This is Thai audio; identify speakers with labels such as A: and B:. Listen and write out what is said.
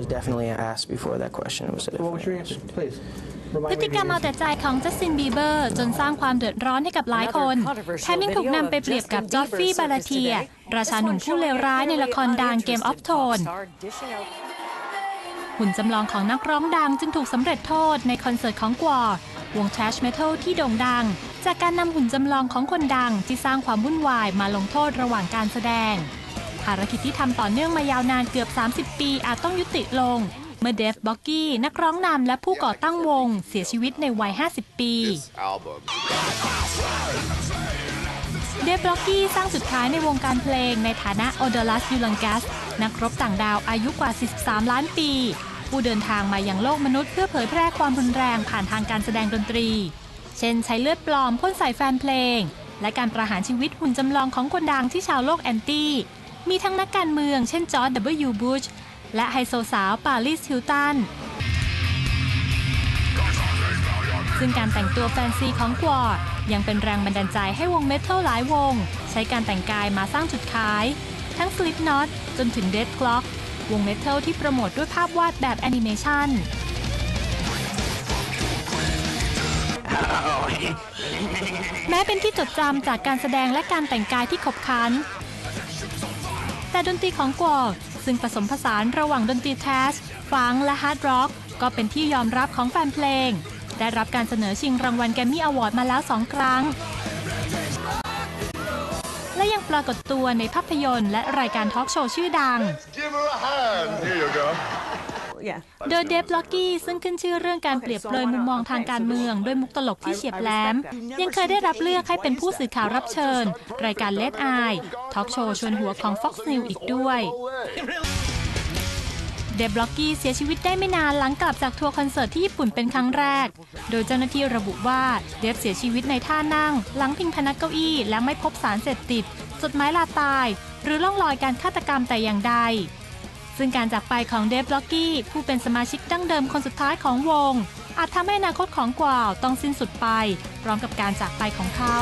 A: was definitely asked before that question. It was a
B: What was your answer? Please. Remind
C: พฤ
B: me
C: ติ
B: of
C: กรรม
B: your
C: เอา
B: answer.
C: แต่ใจของจัสตินบีเบอร์จนสร้างความเดือดร้อนให้กับหลายคนแถมยังถูกนำไปเปรียบกับจอร์ฟฟี่บาลาเทีย ราชาหนุ่มผู้เลวร้ายในละครดังเกมออฟโทนหุ่นจำลองของนักร้องดังจึงถูกสำเร็จโทษในคอนเสิร์ตของกวอร์วง Trash Metal ที่โด่งดัง จากการนำหุ่นจำลองของคนดังที่สร้างความวุ่นวายมาลงโทษระหว่างการแสดงภารกิจที่ทำต่อเนื่องมายาวนานเกือบ 30 ปีอาจต้องยุติลง เมื่อเดฟบ็อกกี้นักร้องนำและผู้ก่อตั้งวง เสียชีวิตในวัย 50 ปี
D: album.
C: เดฟบ็อกกี้สร้างสุดท้ายในวงการเพลงในฐานะโอเดลัสยูลังกัสนักรบต่างดาวอายุกว่า 43 ล้านปี ผู้เดินทางมายังโลกมนุษย์เพื่อเผยแพร่ความรุนแรงผ่านทางการแสดงดนตรี เช่นใช้เลือดปลอมพ่นใส่แฟนเพลง และการประหารชีวิตหุ่นจำลองของคนดังที่ชาวโลกแอนตี้ มีทั้งนักการเมืองเช่นจอร์จ W. บุชและไฮโซสาวปาริสฮิลตัน ซึ่งการแต่งตัวแฟนซีของกวอดยังเป็นแรงบันดาลใจให้วงเมทัลหลายวง ใช้การแต่งกายมาสร้างจุดขาย ทั้ง Slipknot จนถึง Dead Clock วงเมทัลที่โปรโมทด้วยภาพวาดแบบแอนิเมชันแม้เป็นที่จดจำจากการแสดงและการแต่งกายที่ขบขัน แต่ดนตรีของกวอกซึ่งผสมผสานระหว่างดนตรีแทสฟังและฮาร์ดร็อก ก็เป็นที่ยอมรับของแฟนเพลง ได้รับการเสนอชิงรางวัลแกรมมี่อวอร์ดมาแล้ว2ครั้ง และยังปรากฏตัวในภาพยนตร์และรายการทอล์กโชว์ชื่อดัง โดยเดฟล็อกกี้ซึ่งขึ้นชื่อเรื่องการเปรียบเปรยมุมมองทางการเมือง ด้วยมุกตลกที่เฉียบแหลม ยังเคยได้รับเลือกให้เป็นผู้สื่อข่าวรับเชิญ รายการเลดไอทอล์กโชว์ชวนหัวของ Fox News อีกด้วยเดฟบล็อกกี้เสียชีวิตได้ไม่นานหลังกลับจากทัวร์คอนเสิร์ตที่ญี่ปุ่นเป็นครั้งแรก โดยเจ้าหน้าที่ระบุว่าเดฟเสียชีวิตในท่านั่ง หลังพิงพนักเก้าอี้และไม่พบสารเสพติด จดหมายลาตาย หรือร่องรอยการฆาตกรรมแต่อย่างใด ซึ่งการจากไปของเดฟล็อกกี้ผู้เป็นสมาชิกดั้งเดิมคนสุดท้ายของวง อาจทำให้อนาคตของกวาวต้องสิ้นสุดไป พร้อมกับการจากไปของเขา